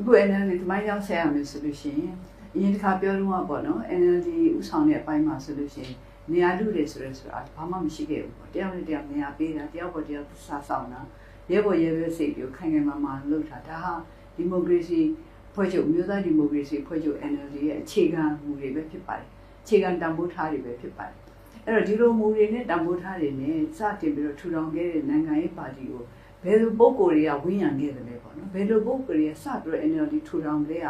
အခု NLD သမိုင်းကြောင်းဆက်ရမယ်ဆိုလို့ရှိရင်အရင်တစ်ခါပြောလို့ကပေါ့နော် NLD ဥဆောင်တဲ့အပိုင်းမှာဆိုလို့ရှိရင်နေရာလူတွေဆိုရဲဆိုတာဘာမှမရှိခဲ့ဘူးပေါ့တယောက်နဲ့တယောက်နေရာပေးတာတယောက်ပေါ်တယောက်စားဆောင်တာရဲဘော်ရဲဘဲစိတ်ကိုခိုင်ခိုင်မာမာလုပ်တာဒါဟာဒီမိုကရေစီဖွဲ့ချုပ်မျိုးသားဒီမိုကရေစီဖွဲ့ချုပ် NLD ရဲ့အခြေခံမူတွေပဲဖြစ်ပါတယ်အခြေခံတန်ဖိုးထားတွေပဲဖြစ်ပါတယ်အဲ့တော့ဒီလိုမူတွေနဲ့တန်ဖိုးထားတွေနဲ့စတင်ပြီးတော့ထူထောင်ခဲ့တဲ့နိုင်ငံရေးပါတီကို ဘယ်လိုပုံကိုယ်တွေကဝင်းရံခဲ့တယ်လဲပေါ့နော်ဘယ်လိုပုံကိုယ်တွေကစပြီးတော့ NLD ထူထောင်ခဲ့ရ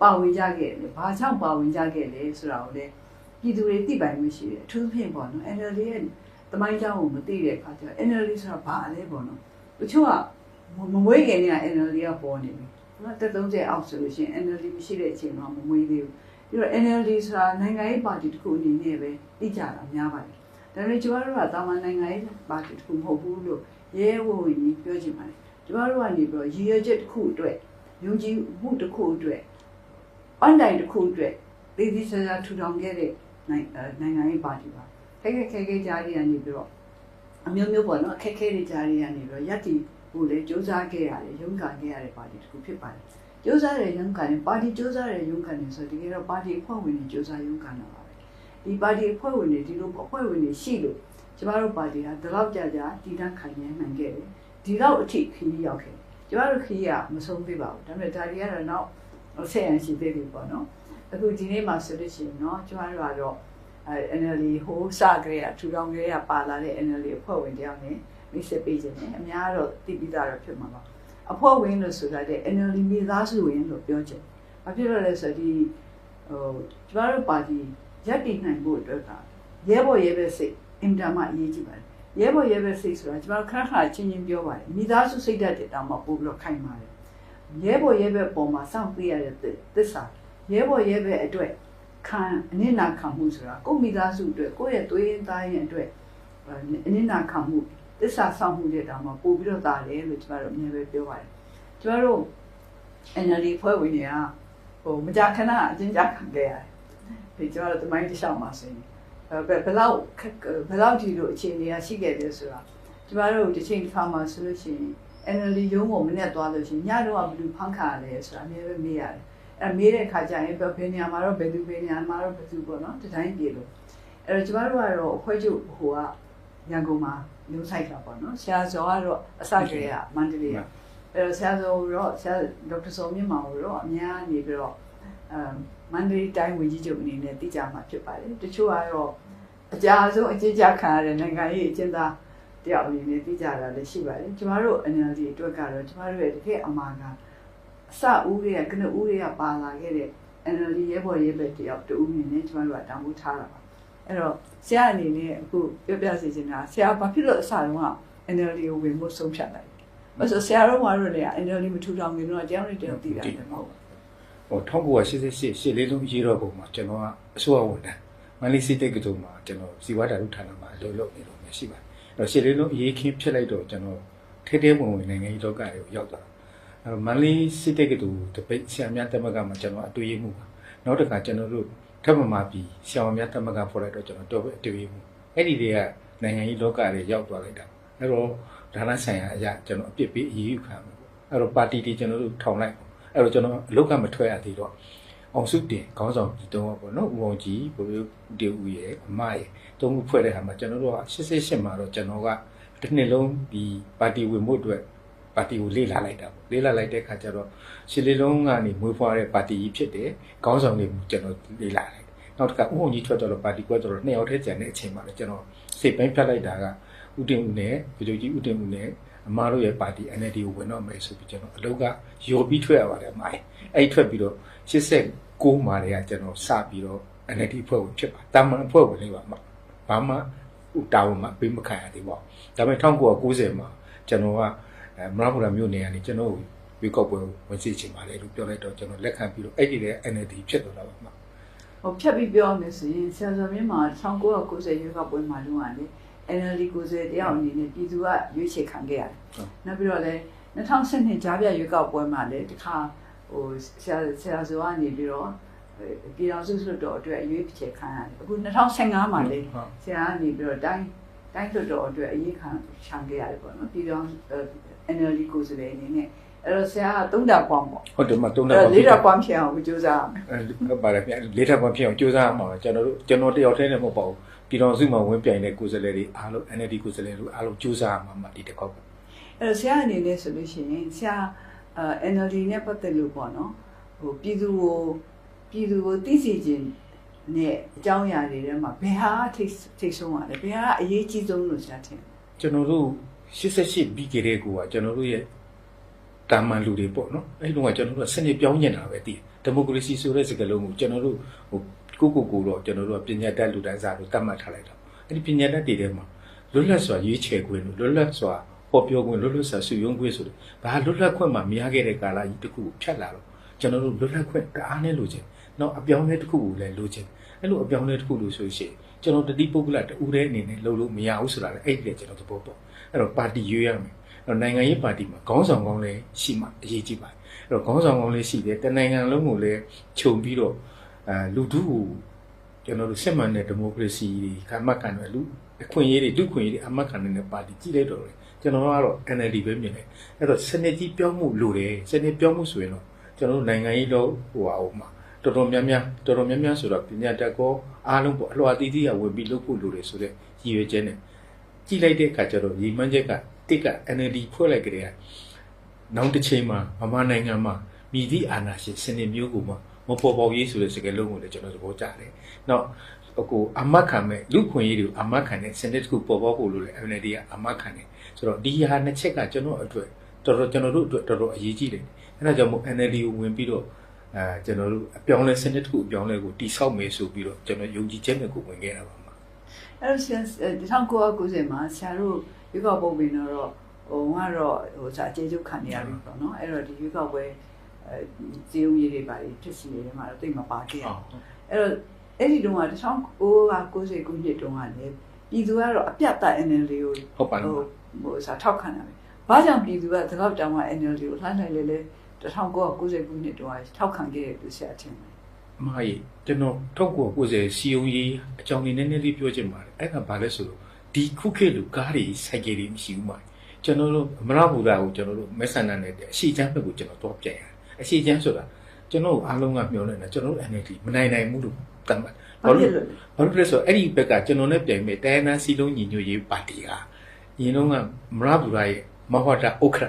ပါဝင်ကြခဲ့တယ်ဘာကြောင့်ပါဝင်ကြခဲ့လဲဆိုတာကိုလည်းပြည်သူတွေသိပိုင်မှုရှိတယ်အထူးသဖြင့်ပေါ့နော် NLD ရဲ့တမိုင်းကြောင်းကိုမသိတဲ့အခါကျတော့ NLD ဆိုတာဘာလဲပေါ့နော်တချို့ကမမွေးခင်က NLD ကပေါ်နေပြီနော်တက်30အောက်ဆိုလို့ရှိရင် NLD မရှိတဲ့အချိန်တော့မမွေးသေးဘူးပြီးတော့ NLD ဆိုတာနိုင်ငံရေးပါတီတစ်ခုအနေနဲ့ပဲသိကြတာများပါတယ်ဒါပေမဲ့ကျွန်တော်တို့ကတာမန်နိုင်ငံရေးပါတီတစ်ခုမဟုတ်ဘူးလို့ ရဲဝံ့ဝင်ကြီးပြောချင်ပါတယ်ကျမတို့ကနေပြီးတော့ရည်ရွယ်ချက်တစ်ခုအတွက်ယုံကြည်မှုတစ်ခုအတွက် online တစ်ခုအတွက်ဒေသစရာထူထောင်ခဲ့တဲ့နိုင်ငံရေးပါတီပါခက်ခက်ခဲခဲကြားတွေကနေပြီးတော့အမျိုးမျိုးပေါ့နော်အခက်ခဲတွေကြားတွေကနေပြီးတော့ရည်တည်ကိုလည်းစူးစမ်းခဲ့ရတယ်ရုံးကန်ခဲ့ရတဲ့ပါတီတစ်ခုဖြစ်ပါတယ်စူးစမ်းတဲ့ရုံးကန်နဲ့ပါတီစူးစမ်းတဲ့ရုံးကန်နဲ့ဆိုတကယ်တော့ပါတီအဖွဲ့ဝင်တွေစူးစမ်းရုံးကန်တာပါပဲဒီပါတီအဖွဲ့ဝင်တွေဒီလိုအဖွဲ့ဝင်တွေရှိလို့ ကျမတို့ပါတီဟာဒီလောက်ကြာကြာတည်တံ့ခိုင်နေမှန်ခဲ့တယ်ဒီလောက်အထိခရီးရောက်ခဲ့ကျမတို့ခရီးကမဆုံးသေးပါဘူးဒါပေမဲ့ဒါတွေကတော့နောက်ဆက်ရန်ရှိသေးတယ်ပေါ့နော်အခုဒီနေ့မှဆိုလို့ရှိရင်နော်ကျမတို့ကတော့အဲ NLD ဟိုးစကြရထူထောင်ကြရပါလာတဲ့ NLD အဖွဲ့ဝင်တယောက်နဲ့မိတ်ဆက်ပေးခြင်းနဲ့အများတော့တည်ပြီးသားတော့ဖြစ်မှာပါအဖွဲ့ဝင်လို့ဆိုတာတဲ့ NLD မိသားစုဝင်လို့ပြောခြင်းဘာဖြစ်လို့လဲဆိုဒီဟိုကျမတို့ပါတီရပ်တည်နိုင်ဖို့အတွက်ကရဲဘော်ရဲဘက်စိတ် အင်တာမအရေးကြီးပါတယ်ရဲဘော်ရဲဘက်စိတ်ဆိုတာကျမတို့ခဏခဏချင်းချင်းပြောပါတယ်မိသားစုစိတ်ဓာတ်တွေတောင်မှပို့ပြီးတော့ခိုင်ပါတယ်ရဲဘော်ရဲဘက်ပုံမှာစောင့်သိရတဲ့သစ္စာရဲဘော်ရဲဘက်အတွက်ခံအနစ်နာခံမှုဆိုတာကိုမိသားစုအတွက်ကိုယ့်ရဲ့သွေးရင်းသားရင်အတွက်အနစ်နာခံမှုသစ္စာဆောင်မှုတွေတောင်မှပို့ပြီးတော့တာတယ်လို့ကျမတို့အမြဲပဲပြောပါတယ်ကျမတို့ NLD ဖွဲ့ဝင်တွေကဟိုမကြာခဏအချင်းကြခံခဲ့ရတယ်ဒီကျမတို့တမိုင်းတစ်လျှောက်မှာဆိုရင် ဘယ်ဘယ်လောက်ဘယ်လောက်ဒီလိုအခြေအနေကရှိခဲ့တယ်ဆိုတာကျမတို့တစ်ချိန်တစ်ခါမှဆိုလို့ရှိရင် NLD ရုံးကိုမနဲ့သွားလို့ရှိရင်ညတော့ဘယ်လိုဖန်ခါရလဲဆိုတာအမြဲပဲမေးရတယ်အဲမေးတဲ့ခါကျရင်ဘယ်နေရာမှာတော့ဘယ်သူဘယ်နေရာမှာတော့ဘယ်သူပေါ့နော်တတိုင်းပြေလို့အဲ့တော့ကျမတို့ကတော့အဖွဲ့ချုပ်ဟိုကရန်ကုန်မှာမျိုးဆိုင်တာပေါ့နော်ဆရာဇော်ကတော့အစကတည်းကမန္တလေးကအဲ့တော့ဆရာဇော်တော့ဆရာဒေါက်တာစောမြင့်မောင်တော့အများနေပြီးတော့အမ် မန္တလေးတိုင်းဝန်ကြီးချုပ်အနေနဲ့တည်ကြမှာဖြစ်ပါတယ်တချို့ကတော့အကြအဆုံးအကျဉ်းချခံရတဲ့နိုင်ငံရေးအကျဉ်းသားတယောက်အနေနဲ့တည်ကြတာလည်းရှိပါတယ်ကျမတို့ NLD အတွက်ကတော့ကျမတို့ရဲ့တကယ်အမှားကအစဦးတွေကကနဦးတွေကပါလာခဲ့တဲ့ NLD ရဲဘော်ရဲဘက်တယောက်တူနေနဲ့ကျမတို့ကတောင်းဖို့ထားတာပါအဲ့တော့ဆရာအနေနဲ့အခုပြောပြစီချင်တာဆရာဘာဖြစ်လို့အစတုန်းက NLD ကိုဝင်ဖို့ဆုံးဖြတ်လိုက်လဲဆိုဆရာတို့ကတော့လည်း NLD မထူထောင်ခင်တော့တရားနဲ့တရားသိတာလည်းမဟုတ်ဘူး ဟို1988ရှစ်လေးလုံးရေးတော့ပုံမှာကျွန်တော်ကအစိုးရဝန်ထမ်းမန္တလေးစီတိတ်ကတုံမှာကျွန်တော်စီဝါတာလူဌာနမှာအလုပ်လုပ်နေလို့ရှိပါတယ်အဲ့တော့ရှစ်လေးလုံးအရေးခင်းဖြစ်လိုက်တော့ကျွန်တော်ထဲထဲဝင်ဝင်နိုင်ငံရေးလောကတွေကိုရောက်သွားအဲ့တော့မန္တလေးစီတိတ်ကတုတပိတ်ဆရာများတက်မကမှာကျွန်တော်အတွေ့အမှုပါနောက်တစ်ခါကျွန်တော်တို့ထပ်မမှာပြီးဆရာများတက်မကဖော်လိုက်တော့ကျွန်တော်တော့အတွေ့အမှုအဲ့ဒီတွေကနိုင်ငံရေးလောကတွေရောက်သွားလိုက်တာအဲ့တော့ဒါနဆိုင်ရာအရာကျွန်တော်အပြစ်ပေးအရေးယူခံမှာပေါ့အဲ့တော့ပါတီတီကျွန်တော်တို့ထောင်လိုက် အဲ့တော့ကျွန်တော်အလုတ်ကမထွက်ရသေးတော့အောင်စုတင်ခေါင်းဆောင်ကြီးတုံးပေါ့နော်ဦးအောင်ကြီးဘိုးဘိုးတေဦးရဲ့အမရဲ့တုံးမှုဖွဲ့တဲ့ဟာမှာကျွန်တော်တို့က88မှာတော့ကျွန်တော်ကတစ်နှစ်လုံးဒီပါတီဝင်မှုအတွက်ပါတီကိုလေ့လာလိုက်တာပေါ့လေ့လာလိုက်တဲ့အခါကျတော့ရှစ်လေးလုံးကနေမွေးဖွားတဲ့ပါတီကြီးဖြစ်တယ်ခေါင်းဆောင်တွေကျွန်တော်လေ့လာလိုက်နောက်တစ်ခါဦးအောင်ကြီးထွက်တော့ပါတီကွက်တော့နှစ်ယောက်တည်းကျန်တဲ့အချိန်မှာလည်းကျွန်တော်စိတ်ပိုင်းဖြတ်လိုက်တာကဦးတင်ဦးနဲ့ဗိုလ်ချုပ်ကြီးဦးတင်ဦးနဲ့ အမားတို့ရဲ့ပါတီ NLD ကိုဝင်တော့မယ်ဆိုပြီးကျွန်တော်အလုပ်ကရောပြီးထွက်ရပါတယ်အမိုင်းအဲ့ထွက်ပြီးတော့89မှာတည်းကကျွန်တော်စပြီးတော့ NLD ဖွဲ့ဝင်ဖြစ်ပါတာမန်ဖွဲ့ဝင်လေးပါမှာဘာမှတာဝန်မှပေးမခံရသေးပါဘူးဒါပေမဲ့1990မှာကျွန်တော်ကမရပူရာမြို့နယ်ကနေကျွန်တော်ဝေကောက်ပွဲဝင်စီချင်ပါလေလို့ပြောလိုက်တော့ကျွန်တော်လက်ခံပြီးတော့အဲ့ဒီတဲ့ NLD ဖြစ်တော့တာပါမှာဟိုဖြတ်ပြီးပြောမယ်ဆိုရင်ဆရာတော်မြင့်မှာ1990ရွေးကောက်ပွဲမှာလုံးဝလေ NLD ကိုယ်စားတယောက်အနေနဲ့ပြည်သူကရွေးချယ်ခံခဲ့ရတယ်။နောက်ပြီးတော့လည်း2012ကြားပြရွေးကောက်ပွဲမှာလည်းတခါဟိုဆရာဆရာဇောကနေပြီးတော့ပြည်တော်စုလွှတ်တော်အတွက်အရွေးချယ်ခံရတယ်။အခု2015မှာလေဆရာကနေပြီးတော့တိုင်းတိုင်းလွှတ်တော်အတွက်အရေးခံချန်ခဲ့ရတယ်ပေါ့နော်။ပြည်တော် NLD ကိုယ်စားလှယ်အနေနဲ့အဲ့တော့ဆရာကသုံးတာကွန်ပေါ့ဟုတ်တယ်မတုံးအဲ့တာတော့လေးတာကွန်ဖြစ်အောင်ကြိုးစားရမယ်အဲဟုတ်ပါတယ်ဗျလေးထပ်ပါဖြစ်အောင်ကြိုးစားရမှာပါကျွန်တော်တို့ကျွန်တော်တယောက်တည်းနဲ့မဟုတ်ပါဘူး ပြည်တော်စုမှာဝင်ပြိုင်တဲ့ကိုယ်စားလှယ်တွေအားလုံး NLD ကိုယ်စားလှယ်တွေအားလုံးကြိုးစားရမှာမှဒီတစ်ခေါက်ပဲအဲ့တော့ဆရာအနေနဲ့ဆိုလို့ရှိရင်ဆရာအဲ NLD နဲ့ပတ်သက်လို့ပေါ့နော်ဟိုပြည်သူကိုပြည်သူကိုသိစေခြင်းနဲ့အကြောင်းအရာတွေထဲမှာဘယ်ဟာထိတ်ထိတ်ဆုံးပါလဲဘယ်ဟာအရေးကြီးဆုံးလို့ဆရာထင်လဲကျွန်တော်တို့88ပြီးကြတဲ့ကိုကကျွန်တော်တို့ရဲ့တာမန်လူတွေပေါ့နော်အဲ့ဒီတော့ကျွန်တော်တို့ကစနစ်ပြောင်းညင်တာပဲတည်ဒီမိုကရေစီဆိုတဲ့စကားလုံးကိုကျွန်တော်တို့ဟို ကိုကိုကိုတော့ကျွန်တော်တို့ကပညာတတ်လူတန်းစားလို့တတ်မှတ်ထားလိုက်တာအဲ့ဒီပညာတတ်တွေထဲမှာလွတ်လပ်စွာရွေးချယ်ခွင့်လွတ်လပ်စွာဟောပြောခွင့်လွတ်လပ်စွာစုယုံခွင့်ဆိုတယ်ဘာလွတ်လပ်ခွင့်မှမရခဲ့တဲ့ကာလကြီးတစ်ခုကိုဖြတ်လာတော့ကျွန်တော်တို့လွတ်လပ်ခွင့်တအားနဲ့လိုချင်နောက်အပြောင်းအလဲတစ်ခုကိုလည်းလိုချင်အဲ့လိုအပြောင်းအလဲတစ်ခုလို့ဆိုရှင်ကျွန်တော်တတိပုဂ္ဂလတူတဲ့အနေနဲ့လုပ်လို့မရဘူးဆိုတာလေအဲ့ဒီလေကျွန်တော်သဘောပေါက်အဲ့တော့ပါတီရွေးရမယ်အဲ့တော့နိုင်ငံရေးပါတီမှာခေါင်းဆောင်ကောင်းလည်းရှိမှအရေးကြီးပါတယ်အဲ့တော့ခေါင်းဆောင်ကောင်းလည်းရှိတယ်တနိုင်ငံလုံးကိုလည်းခြုံပြီးတော့ အဲလူထုကိုကျွန်တော်တို့စစ်မှန်တဲ့ဒီမိုကရေစီခံမှတ်ခံတယ်လူအခွင့်အရေးတွေလူခွင့်ရေးတွေအမှတ်ခံတဲ့ပါတီကြည့်လိုက်တော့လေကျွန်တော်ကတော့ NLD ပဲမြင်တယ်အဲ့တော့စနစ်ကြီးပြောင်းမှုလိုတယ်စနစ်ပြောင်းမှုဆိုရင်တော့ကျွန်တော်တို့နိုင်ငံရေးတော့ဟိုအောင်မှာတော်တော်များများတော်တော်များများဆိုတော့ပညာတတ်ကောအားလုံးပေါ့အလွှာတီးတီးရဝင်ပြီးလုပ်ဖို့လိုတယ်ဆိုတဲ့ရည်ရွယ်ချက်နဲ့ကြည့်လိုက်တဲ့အခါကျတော့ရည်မှန်းချက်ကတစ်က NLD ဖွဲ့လိုက်ကြတဲ့နောက်တစ်ချိန်မှာမမနိုင်ငံမှာမြည်သည့်အာဏာရှင်စနစ်မျိုးကိုမှ မပေါ်ပေါက်ရေးဆိုတဲ့စကားလုံးကိုလည်းကျွန်တော်သဘောကျတယ်။နောက်အခုအမတ်ခံမဲ့လူခွင့်ရေးတွေကိုအမတ်ခံတဲ့စနစ်တစ်ခုပေါ်ပေါက်ဖို့လိုလေ NLD ကအမတ်ခံတယ်ဆိုတော့ဒီဟာနှစ်ချက်ကကျွန်တော်အတွက်တော်တော်ကျွန်တော်တို့အတွက်တော်တော်အရေးကြီးတယ်။အဲဒါကြောင့်မို့ NLD ကိုဝင်ပြီးတော့အဲကျွန်တော်တို့အပြောင်းလဲစနစ်တစ်ခုအပြောင်းလဲကိုတိဆောက်မယ်ဆိုပြီးတော့ကျွန်တော်ယုံကြည်ချက်နဲ့ကိုဝင်ခဲ့တာပါမှာအဲ့တော့ဆရာ1990မှာဆရာတို့ရွေးကောက်ပွဲဝင်တော့ဟိုကတော့ဟိုစာအခြေချုပ်ခံနေရပြီပေါ့နော်အဲ့တော့ဒီရွေးကောက်ပွဲအဲ ဇီယုံရည်တွေပါဖြစ်စီနေတယ်မှာတော့တိတ်မပါခဲ့ရဘူးအဲ့တော့အဲ့ဒီတုန်းက1990ခုနှစ်တုန်းကလည်းပြည်သူကတော့အပြတ်သက် NLD ကိုဟုတ်ပါလားဟိုဟိုစာထောက်ခံတာပဲဘာကြောင့်ပြည်သူကသကောက်တောင်မှ NLD ကိုလှမ်းလိုက်လေလေ1990ခုနှစ်တုန်းကထောက်ခံခဲ့တယ်လို့ဆရာထင်တယ်အမကြီးကျွန်တော်ထုတ်ကို90စီယုံကြီးအကြောင်းလေးနည်းနည်းလေးပြောချင်ပါတယ်အဲ့ဒါဘာလဲဆိုတော့ဒီခုခေတ်လူကားတွေစိုက်ကေတွေမရှိဘူးမှာကျွန်တော်တို့အမရဘူရာကိုကျွန်တော်တို့မက်ဆန်နာနဲ့အရှိချမ်းဘက်ကိုကျွန်တော်တော့ပြန်ရတယ် အရှိချမ်းဆိုတာကျွန်တော်အားလုံးကမျှော်လင့်တာကျွန်တော်တို့ NLD မနိုင်နိုင်ဘူးလို့တတ်မှတ်ဘာဖြစ်လို့လဲဘာလို့လဲဆိုတော့အဲ့ဒီဘက်ကကျွန်တော်နဲ့ပြိုင်မဲ့တိုင်းနာစီလုံးညီညွတ်ရေးပါတီဟာအရင်တော့ကမရဘူရာရဲ့မဟောတာဥက္ခရာ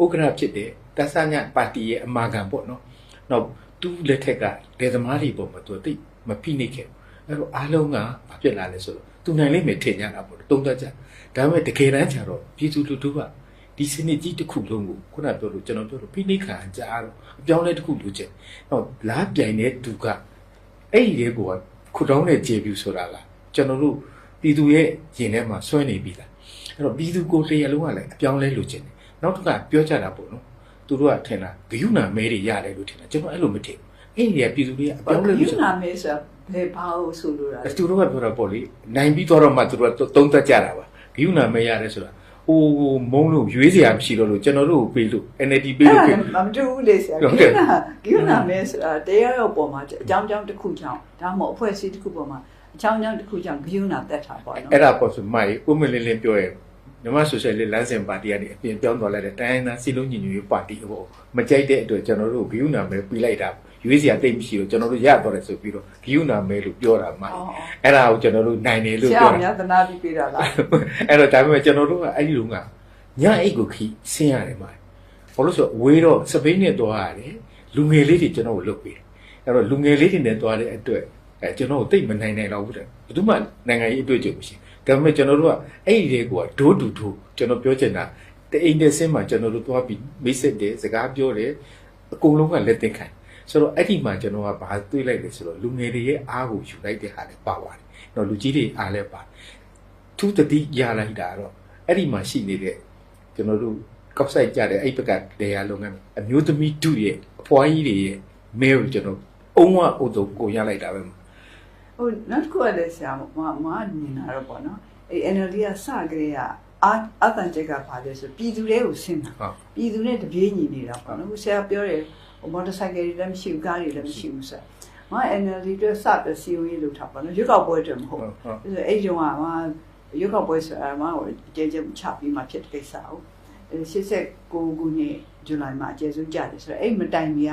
ဥက္ကရာဖြစ်တဲ့တသညပါတီရဲ့အမာခံပေါ့နော်။နောက်သူ့လက်ထက်ကဒေသမားတွေပေါ်မှာသူသိမဖိနှိပ်ခဲ့ဘူး။အဲ့တော့အားလုံးကဘာဖြစ်လာလဲဆိုတော့သူနိုင်လိမ့်မယ်ထင်ကြတာပေါ့။တုံးသက်ကြ။ဒါပေမဲ့တကယ်တမ်းကျတော့ပြည်သူလူထုက ဒီစနစ်ကြီးတစ်ခုလုံးကိုခုနပြောလို့ကျွန်တော်ပြောလို့ဖိနှိပ်ခံကြတော့အပြောင်းလဲတစ်ခုလိုချင်။နောက်လားပြိုင်တဲ့သူကအဲ့ဒီလေးကိုခုတောင်းတဲ့ကျေပြူဆိုတာကကျွန်တော်တို့ပြည်သူရဲ့ရင်ထဲမှာဆွဲနေပြီလား။အဲ့တော့ပြည်သူကိုယ်တရလုံးကလည်းအပြောင်းလဲလိုချင်တယ်နောက်တစ်ခါပြောကြတာပေါ့နော်သူတို့ကထင်တာဂယုဏမဲတွေရတယ်လို့ထင်တာကျွန်တော်အဲ့လိုမထင်ဘူးအဲ့ဒီကပြည်သူတွေကအပြောင်းလဲလို့ယူဆိုနာမဲဆိုတာဘယ်ဘာလို့ဆိုလိုတာလဲသူတို့ကပြောတာပေါ့လေနိုင်ပြီးတော့တော့မှသူတို့ကသုံးသက်ကြတာပါဂယုဏမဲရတယ်ဆိုတာ ဟိုမုံလို့ရွေးစရာမရှိတော့လို့ကျွန်တော်တို့ကိုပေးလို့ NLD ပေးအဲ့လို့ဒါပေးမတူဘူးလေဆရာဟုတ်ကိကဲ့နာကိနာမဲဆိုတာတရားရောက်ပေါ်မှာအကြောင်းကြောင်းတစ်ခုကြောင့်ဒါမှမဟုတ်အဖွဲ့အစည်းတစ်ခုပေါ်မှာအကြောင်းကြောင်းတစ်ခုကြောင့်ကိနာတက်တာပေါ့နော်အဲ့ဒါပေါ့ဆိုမိုက်ဥမလင်းလင်းပြောရဲမြန်မာဆိုရှယ်လစ်လမ်းစဉ်ပါတီကနေအပြင်ပြောင်းသွားလိုက်တဲ့တိုင်းရင်းသားစီလုံးညီညွတ်ရေးပါတီဟိုမကြိုက်တဲ့အတွက်ကျွန်တော်တို့ဂယုဏမဲပြီးလိုက်တာ ရွေးစရာတိတ်မရှိတော့ကျွန်တော်တို့ရတော့တယ်ဆိုပြီးတော့ဂယုဏမဲလို့ပြောတာမိုက်အော်အဲ့ဒါကိုကျွန်တော်တို့နိုင်တယ်ဆလို့ရာပြောတာများသနာပြီးပေးတာလားအဲ့တော့ဒါပေမဲ့ကျွန်တော်တို့ကအဲ့ဒီလိုကညအိတ်ကိုခီးဆင်းရတယ်မှာဘာလို့ဆိုတော့ဝေးတော့စပိန်နဲ့သွားရတယ်လူငယ်လေးတွေကျွန်တော်ကိုလုတ်ပေးတယ်အဲ့တော့လူငယ်လေးတွေနဲ့သွားတဲ့အတွက်အဲကျွန်တော်ကိုတိတ်မနိုင်နိုင်တော့ဘူးတဲ့ဘယ်သူမှနိုင်ငံရေးအတွေ့အကြုံမရှိဒါပေမဲ့ကျွန်တော်တို့ကအဲ့ဒီတွေကဒိုးတူဒိုးကျွန်တော်ပြောချင်တာတအိမ်နဲ့ဆင်းမှာကျွန်တော်တို့သွားပြီးမိတ်ဆက်တယ်စကားပြောတယ်အကုန်လုံးကလက်သင်ခံ ဆိုတော့အဲ့ဒီမှာကျွန်တော်ကဘာတွေးလိုက်လဲဆိုတော့လူငယ်တွေရဲ့အားကိုယူလိုက်တဲ့ဟာလည်းပါပါတယ်။တော့လူကြီးတွေအားလည်းပါ။သူတတိရလိုက်တာတော့အဲ့ဒီမှာရှိနေတဲ့ကျွန်တော်တို့ကောက်ဆိုင်ကြတဲ့အဲ့ဘက်ကတရားလုံးကအမျိုးသမီးတို့ရဲ့အဖွားကြီးတွေရဲ့မဲကိုကျွန်တော်အုံးဝအုပ်တော့ကိုရလိုက်တာပဲဟိုနောက်တစ်ခုကလည်းဆရာမမမြင်တာတော့ပေါ့နော်အဲ NLD ကစကြတဲ့ကအာအတန်ချက်ကပါလဲဆိုပြည်သူတွေကိုဆင်းတာဟုတ်ပြည်သူနဲ့တပြေးညီနေတာပေါ့နော်ဆရာပြောတယ်ဟို မော်တော်ဆိုင်ကယ်တွေလည်းမရှိဘူးကားတွေလည်းမရှိဘူးဆိုမ NLD အတွက်စပြီးစီယိုရေးလုပ်တာပေါ့နော်ရွက်ောက်ပွဲအတွက်မဟုတ်ဟုတ်ဟုတ်ဘူးအဲ့ဒီတော့ကမရွက်ောက်ပွဲဆိုတာမဟိုအကျဉ်းချုပ်ချပြီးမှဖြစ်တဲ့ကိစ္စဟုတ်89ခုနှစ်ဇူလိုင်မှာအကျယ်ဆုံးကြတယ်ဆိုတော့အဲ့မတိုင်မီက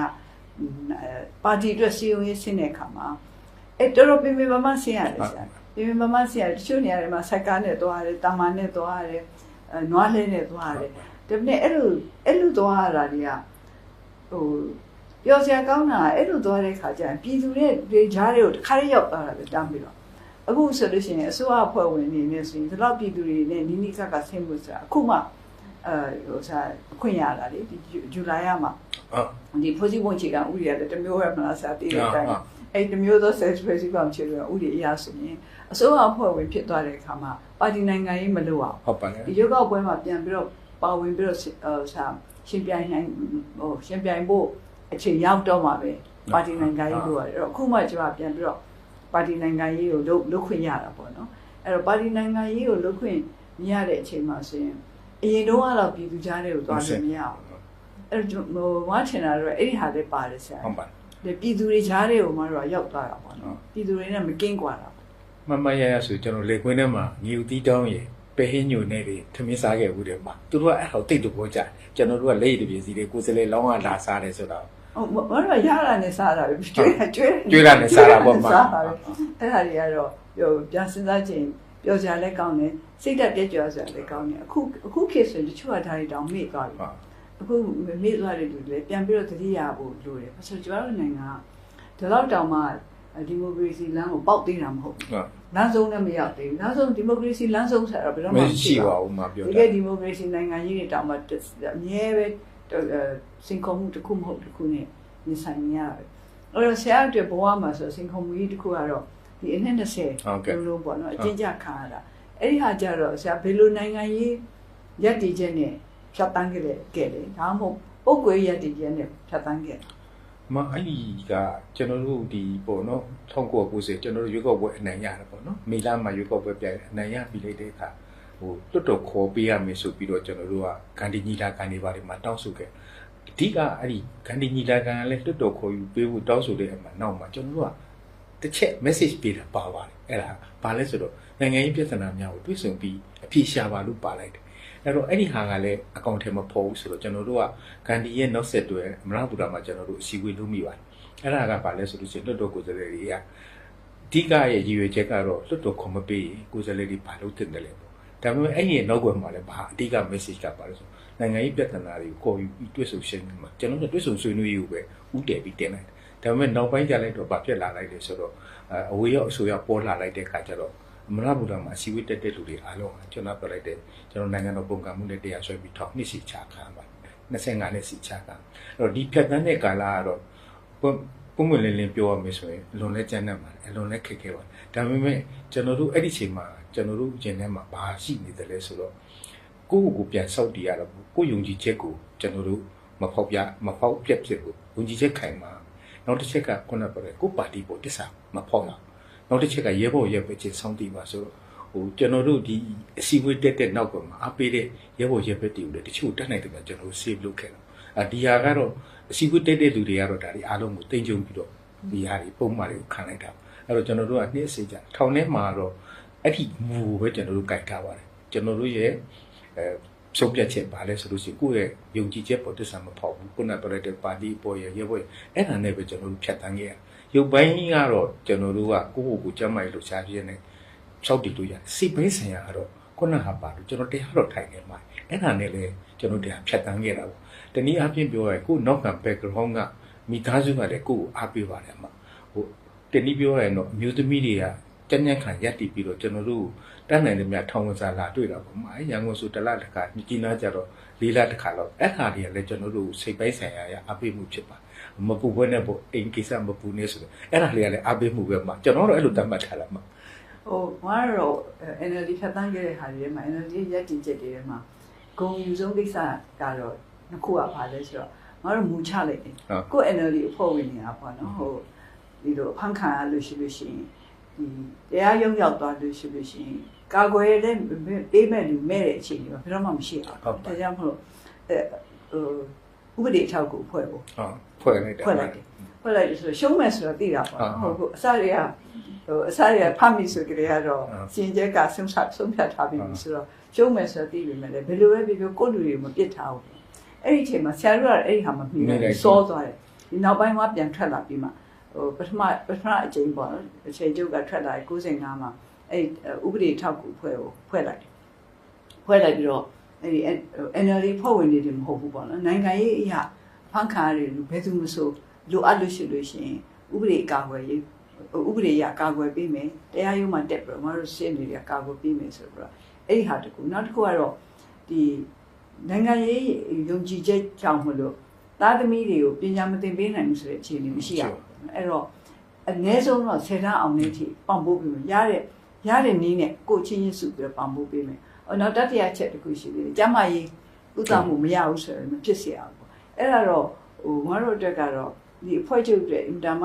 ပါတီအတွက်စီယုံရေးဆင်းတဲ့အခါမှာအဲ့တော်တော်ပြင်းပြင်းမမဆင်းရတယ်ဆရာပြင်းပြင်းမမဆင်းရတယ်တချို့နေရာတွေမှာစိုက်ကားနဲ့သွားရတယ်တာမန်နဲ့သွားရတယ်အဲနွားလဲနဲ့သွားရတယ်ဒါပေမဲ့အဲ့လိုအဲ့လိုသွားရတာတွေက ဟိုပျော်စရာကောင်းတာအဲ့လိုသွားတဲ့ခါကျရင်ပြည်သူတွေတွေကြားတွေကိုတစ်ခါလေးရောက်သွားတာပဲတမ်းပြီးတော့အခုဆိုလို့ရှိရင်အစိုးရအဖွဲ့ဝင်နေနေဆိုရင်ဒီလောက်ပြည်သူတွေနဲ့နီးနီးကပ်ကပ်ဆင်းမှုဆိုတာအခုမှအဲဟိုစားအခွင့်ရတာလေဒီဇူလိုင်ရမှာဟုတ်ဒီဖွဲ့စည်းပုံအခြေခံဥပဒေရတယ်တစ်မျိုးရမလားစာတည်တဲ့အတိုင်းဟုတ်အဲ့ဒီတစ်မျိုးသော self ဖွဲ့စည်းပုံအခြေခံဥပဒေအရဆိုရင်အစိုးရအဖွဲ့ဝင်ဖြစ်သွားတဲ့အခါမှာပါတီနိုင်ငံရေးမလုပ်အောင်ဟုတ်ပါလေဒီရုပ်ောက်ပွဲမှာပြန်ပြီးတော့ပါဝင်ပြီးတော့ဟိုစာ ရှင်ပြိုင်နိုင်ဟိုရှင်ပြိုင်ဖို့အချိန်ရောက်တော့မှာပဲပါတီနိုင်ငံရေးလို့ရတယ်အဲ့တော့အခုမှကျွန်မပြန်ပြီးတော့ပါတီနိုင်ငံရေးကိုလုပ်လုပ်ခွင့်ရတာပေါ့နော်အဲ့တော့ပါတီနိုင်ငံရေးကိုလုပ်ခွင့်မရတဲ့အချိန်မှာဆိုရင်အရင်တော့ကတော့ပြည်သူကြားတွေကိုသွားလို့မရအောင်အဲ့တော့ဟိုဝါချင်တာတော့အဲ့ဒီဟာလေးပါတယ်ဆရာဟုတ်ပါဒီပြည်သူတွေကြားတွေကိုမှတော့ရောက်သွားတာပေါ့ဟုတ်နော်ပြည်သူတွေနဲ့မကင်းကွာတာပေါ့မမရရဆိုကျွန်တော်လေကွင်းထဲမှာညီဦးတီးတောင်းရေ ပဲဟင်းညိုနေတွေထမင်းစားခဲ့ဘူးတယ်မှာသူတို့ကအဲ့ဟောတိတ်တူပေါ်ကြကျွန်တော်တို့ကလက်ရည်တပြည့်စီတွေကိုယ်စလေလောင်းကလာစားတယ်ဆိုတော့ဟုတ်ဘာလို့ရတာနဲ့စားတာပဲကျွေးကျွေးကျွေးတာနဲ့စားတာပေါ့မှာစားတာပဲအဲ့ဒါတွေကတော့ဟိုပြန်စဉ်းစားခြင်းပျော်စရာလည်းကောင်းတယ်စိတ်ဓာတ်ပြည့်ကျော်စရာလည်းကောင်းတယ်အခုအခုခေတ်ဆိုရင်တချို့ကဒါတွေတောင်မေ့သွားပြီဟုတ်အခုမေ့သွားတဲ့လူတွေလည်းပြန်ပြီးတော့သတိရဖို့လိုတယ်ဘာလို့ကျွန်တော်တို့နိုင်ငံကဒီလောက်တောင်မှ ဒီမိုကရေစီလမ်းကိုပေါက်သေးတာမဟုတ်ဘူးဟုတ်လမ်းဆုံးနဲ့မရောက်သေးဘူးလမ်းဆုံးဒီမိုကရေစီလမ်းဆုံးဆိုတော့ဘယ်တော့မှမမရှိရှိပါပါဘူးဘူးမှာပြောဒီတာကဒီမိုကရေစီနိုင်ငံကြီးတွေတောင်မှအမြဲပဲစင်ကုန်မှုတစ်ခုမဟုတ်တစ်ခုနဲ့နေဆိုင်နေရတယ်အဲ့တော့ဆရာအတွက်ဘဝမှာဆိုစင်ကုန်မှုကြီးတစ်ခုကတော့ဒီအနှစ်20ဟုတ်ကဲ့လုံးလုံးပေါ့နော်အကျဉ်းချခံရတာအဲ့ဒီဟာကြတော့ဆရာဘယ်လိုနိုင်ငံရေးရက်တည်ချက်နဲ့ဖြတ်တန်းခဲ့လေခဲ့လေဒါမှမဟုတ်ပုတ်ကွေးရက်တည်ချက်နဲ့ဖြတ်တန်းခဲ့ မအဲ့ဒီကကျွန်တော်တို့ဒီပေါ့နော်1990ကျွန်တော်တို့ရွေးကောက်ပွဲအနိုင်ရတယ်ပေါ့နော်မေလမှာရွေးကောက်ပွဲပြိုင်အနိုင်ရပြီးလိုက်တဲ့အခါဟိုတွတ်တော်ခေါ်ပေးရမယ်ဆိုပြီးတော့ကျွန်တော်တို့ကဂန္ဒီညီလာခံတွေပါတယ်မှာတောင်းဆိုခဲ့အဓိကအဲ့ဒီဂန္ဒီညီလာခံကလည်းတွတ်တော်ခေါ်ယူပေးဖို့တောင်းဆိုတဲ့အမှနောက်မှာကျွန်တော်တို့ကတစ်ချက် message ပေးတာပါပါတယ်အဲ့ဒါဘာလဲဆိုတော့နိုင်ငံရေးပြဿနာများကိုတွေးဆုံပြီးအဖြေရှာပါလို့ပါလိုက်တယ် အဲ့တော့အဲ့ဒီဟာကလည်းအကောင့်ထဲမှာပေါ်ဘူးဆိုတော့ကျွန်တော်တို့ကဂန္ဒီရဲ့နောက်ဆက်တွဲအမရပူရာမှာကျွန်တော်တို့အစည်းအဝေးလုပ်မိပါတယ်အဲ့ဒါကဘာလဲဆိုလို့ရှိရင်လွတ်တော်ကိုယ်စားလှယ်တွေကအဓိကရဲ့ရည်ရွယ်ချက်ကတော့လွတ်တော်ခွန်မပေးရင်ကိုယ်စားလှယ်တွေဘာလုပ်တင်တယ်လဲပေါ့ဒါပေမဲ့အဲ့ဒီရဲ့နောက်ွယ်မှာလည်းဘာအဓိက message ကပါလဲဆိုနိုင်ငံရေးပြဿနာတွေကိုခေါ်ယူပြီးတွေ့ဆုံရှင်းနေမှာကျွန်တော်တို့တွေ့ဆုံဆွေးနွေးရေးကိုပဲဥတည်ပြီးတင်လိုက်တယ်ဒါပေမဲ့နောက်ပိုင်းကျလိုက်တော့ဘာဖြစ်လာလိုက်လဲဆိုတော့အဝေးရောက်အဆိုရောက်ပေါ်လာလိုက်တဲ့ခါကျတော့ အမရဗုဒ္ဓမှာအစည်းအဝေးတက်တဲ့လူတွေအားလုံးကကျွန်တော်ပြောလိုက်တဲ့ကျွန်တော်နိုင်ငံတော်ပုံကံမှုနဲ့တရားဆွဲပြီးထောက်နှစ်စီချခံပါ25နှစ်စီချခံအဲ့တော့ဒီဖြတ်သန်းတဲ့ကာလကတော့ပုံပုံမလင်းလင်းပြောရမယ်ဆိုရင်လွန်လဲကြမ်းတတ်ပါတယ်အလွန်လဲခက်ခဲပါတယ်ဒါပေမဲ့ကျွန်တော်တို့အဲ့ဒီချိန်မှာကျွန်တော်တို့ရင်ထဲမှာဘာရှိနေတယ်လဲဆိုတော့ကိုယ့်ကိုယ်ကိုပြန်ဆောက်တည်ရတော့ကိုယ့်ယုံကြည်ချက်ကိုကျွန်တော်တို့မဖောက်ပြမဖောက်ပြက်ဖြစ်ဘူးယုံကြည်ချက်ခိုင်မှာနောက်တစ်ချက်ကခုနကပြောတဲ့ကိုယ့်ပါတီပေါ်တစ္ဆာမဖောက်အောင် နောက်တစ်ချက်ကရဲဘော်ရဲပဲချင်းစောင့်တည်ပါဆိုတော့ဟိုကျွန်တော်တို့ဒီအစည်းအဝေးတက်တဲ့နောက်ကမှာအပေးတဲ့ရဲဘော်ရဲပဲတည်ဦးလေတချို့တက်နိုင်တယ်ကကျွန်တော်တို့ save လုပ်ခဲ့တော့အဒီဟာကတော့အစည်းအဝေးတက်တဲ့လူတွေကတော့ဒါတွေအားလုံးကိုတင်ကြုံပြီးတော့ဒီဟာတွေပုံမှန်တွေကိုခံလိုက်တာအဲ့တော့ကျွန်တော်တို့ကနေ့စေကြထောင်ထဲမှာတော့အဲ့ဒီမူကိုပဲကျွန်တော်တို့ကြိုက်ထားပါတယ်ကျွန်တော်တို့ရဲ့အဲဆုံးဖြတ်ချက်ပါလဲဆိုလို့ရှိရင်ကိုယ့်ရဲ့ယုံကြည်ချက်ပေါ်တစ္ဆာမဖောက်ဘူးခုနပြောလိုက်တဲ့ပါတီပေါ်ရဲ့ရဲဘော်ရဲ့အဲ့ဒါနဲ့ပဲကျွန်တော်တို့ဖြတ်တန်းခဲ့ရ ရုပ်ပိုင်းကတော့ကျွန်တော်တို့ကကိုယ့်ကိုယ်ကိုကြမ်းမိုက်လို့ရှားပြည့်နေစောက်တည်လို့ရတယ်စိတ်ပိုင်းဆိုင်ရာကတော့ခုနဟာပါလို့ကျွန်တော်တရားတော့ထိုင်နေမှာအဲ့ဒါနဲ့လေကျွန်တော်တရားဖြတ်တန်းခဲ့တာပေါ့တနည်းအားဖြင့်ပြောရရင်ကိုယ့်နောက်က background ကမိသားစုကလည်းကိုယ့်ကိုအားပေးပါတယ်အမဟိုတနည်းပြောရရင်တော့အမျိုးသမီးတွေကကြမ်းကြမ်းခံရက်တည်ပြီးတော့ကျွန်တော်တို့တန်းနိုင်တဲ့မြတ်ထောင်ဝင်စာလာတွေ့တာပေါ့မအဲရန်ကုန်ဆိုတလတစ်ခါမြကြီးနားကြတော့လေးလတစ်ခါတော့အဲ့ဟာတွေကလည်းကျွန်တော်တို့စိတ်ပိုင်းဆိုင်ရာရအားပေးမှုဖြစ်ပါ မပူဘဲနဲ့ပေါ့အိမ်ကိစ္စမပူနေဆိုတော့အဲ့ဒါလေးကလည်းအားပေးမှုပဲမှာကျွန်တော်တို့အဲ့လိုတတ်မှတ်ထားတာမှာဟိုငါတော့ NLD ဖြတ်တန်းခဲ့တဲ့ဟာတွေထဲမှာ NLD ရက်တည်ချက်တွေထဲမှာဂုံယူဆုံးကိစ္စကတော့နှစ်ခုကပါလဲဆိုတော့ငါတို့မူချလိုက်တယ်ကိုယ် NLD အဖွဲ့ဝင်နေတာပေါ့နော်ဟိုဒီလိုဖန်ခံရလို့ရှိလို့ရှိရင်ဒီတရားရုံးရောက်သွားလို့ရှိလို့ရှိရင်ကာကွယ်တဲ့ပေးမဲ့လူမဲ့တဲ့အခြေအနေမှာဘယ်တော့မှမရှိဘူးဒါကြောင့်မလို့အဲဟိုဥပဒေအထောက်ကိုဖွဲ့ဖို့ဟုတ် ဖွဲ့လိုက်တာဖွဲ့လိုက်တယ်ဖွဲ့လိုက်လို့ဆိုတော့ရှုံးမယ်ဆိုတော့သိတာပေါ့နော်ဟုတ်ဟုတ်ဟုတ်အစတွေကဟိုအစတွေကဖတ်မိဆိုကြတဲ့ကတော့ဟုတ်စင်ကြက်ကဆုံးဖြတ်ဆုံးဖြတ်ထားပြီးဟုတ်ပြီဆိုတော့ရှုံးမယ်ဆိုတော့သိပြီမဲ့လေဘယ်လိုပဲပြောပြောကိုယ့်လူတွေမပြစ်ထားဘူးအဲ့ဒီအချိန်မှာဆရာတို့ကအဲ့ဒီဟာမပြီးမိလိုက်ဘူးစောသွားတယ်ဒီနောက်ပိုင်းမှာပြန်ထွက်လာပြီးမှဟိုပထမပထမအချိန်ပေါ့နော်အချိန်ကျုပ်ကထွက်လာ95မှာအဲ့ဥပဒေထောက်ကူဖွဲ့ကိုဖွဲ့လိုက်တယ်ဖွဲ့လိုက်ပြီးတော့အဲ့ဒီ NLD ဖွဲ့ဝင်တွေမဟုတ်ဘူးပေါ့နော်နိုင်ငံရေးအရာ ဖန်ခါရတယ်ဘယ်သူမဆိုလိုအပ်လို့ရှိလို့ရှိရင်ဥပဒေအကာအကွယ်ရေးဥပဒေအရကာကွယ်ပေးမယ်တရားရုံးမှာတက်ပြီးတော့မတို့ရှင်းနေရကာကွယ်ပေးမယ်ဆိုတော့အဲ့ဒီဟာတကူနောက်တစ်ခုကတော့ဒီနိုင်ငံရေးယုံကြည်ချက်ကြောင့်မလို့သားသမီးတွေကိုပညာမသင်ပေးနိုင်ဘူးဆိုတဲ့အခြေအနေမရှိရဘူးအဲ့တော့အနည်းဆုံးတော့ဆယ်တန်းအောင်တဲ့အထိပံ့ပိုးပေးမယ်ရတဲ့ရတဲ့နည်းနဲ့ကိုချင်းချင်းစုပြီးတော့ပံ့ပိုးပေးမယ်။အော်နောက်တတိယချက်တစ်ခုရှိသေးတယ်။ကျမကြီးဥသမှုမရဘူးဆိုရင်မဖြစ်စေအောင် အဲ့ဒါတော့ဟိုငါတို့အတွက်ကတော့ဒီအဖွဲ့ချုပ်တွေအင်တာမ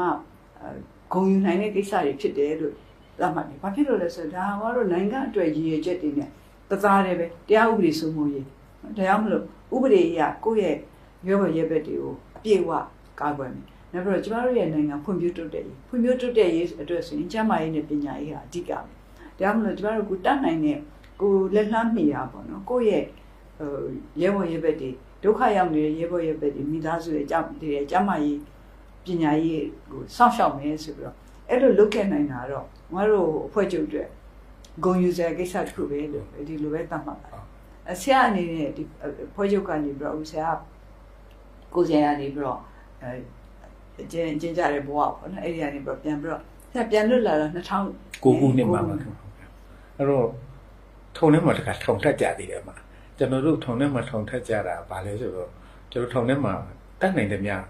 ဂုံယူနိုင်တဲ့ကိစ္စတွေဖြစ်တယ်လို့သတ်မှတ်တယ်ဘာဖြစ်လို့လဲဆိုတော့ဒါကငါတို့နိုင်ငံအတွက်ရည်ရွယ်ချက်တွေနဲ့တသားတည်းပဲတရားဥပဒေစိုးမိုးရေးဒါကြောင့်မလို့ဥပဒေအရကိုယ့်ရဲ့ရွေးပေါ်ရဲဘက်တွေကိုအပြည့်အဝကာကွယ်မယ်နောက်ပြီးတော့ကျမတို့ရဲ့နိုင်ငံဖွံ့ဖြိုးတိုးတက်ရေးဖွံ့ဖြိုးတိုးတက်ရေးအတွက်ဆိုရင်ကျန်းမာရေးနဲ့ပညာရေးဟာအဓိကပဲဒါကြောင့်မလို့ကျမတို့ကိုတတ်နိုင်တဲ့ကိုလက်လှမ်းမီတာပေါ့နော်ကိုယ့်ရဲ့ဟိုရဲဘော်ရဲဘက်တွေ ဒုက္ခရောက်နေတဲ့ရဲဘော်ရဲဘက်တွေမိသားစုရဲ့အကြောင်းတွေရဲ့ကျန်းမာရေးပညာရေးကိုစောင့်ရှောက်မယ်ဆိုပြီးတော့အဲ့လိုလုပ်ခဲ့နိုင်တာတော့ငါတို့အဖွဲ့ချုပ်အတွက်ဂုံယူစရာကိစ္စတစ်ခုပဲလို့ဒီလိုပဲသတ်မှတ်ပါတယ်အဆရာအနေနဲ့ဒီဖွဲ့ချုပ်ကနေပြီးတော့ဆရာကိုယ်ဆရာကနေပြီးတော့အဲကျင်းကျင်းကြတဲ့ဘဝပေါ့နော်အဲ့ဒီကနေပြီးတော့ပြန်ပြီးတော့ဆရာပြန်လွတ်လာတော့2000ကိုခုနှစ်မှာပါအဲ့တော့ထုံထဲမှာတခါထုံထက်ကြသေးတယ်မှာ ကျွန်တော်တို့ထုံထဲမှာထုံထက်ကြတာဗာလဲဆိုတော့ကျွန်တော်ထုံထဲမှာတတ်နိုင်တယ်များ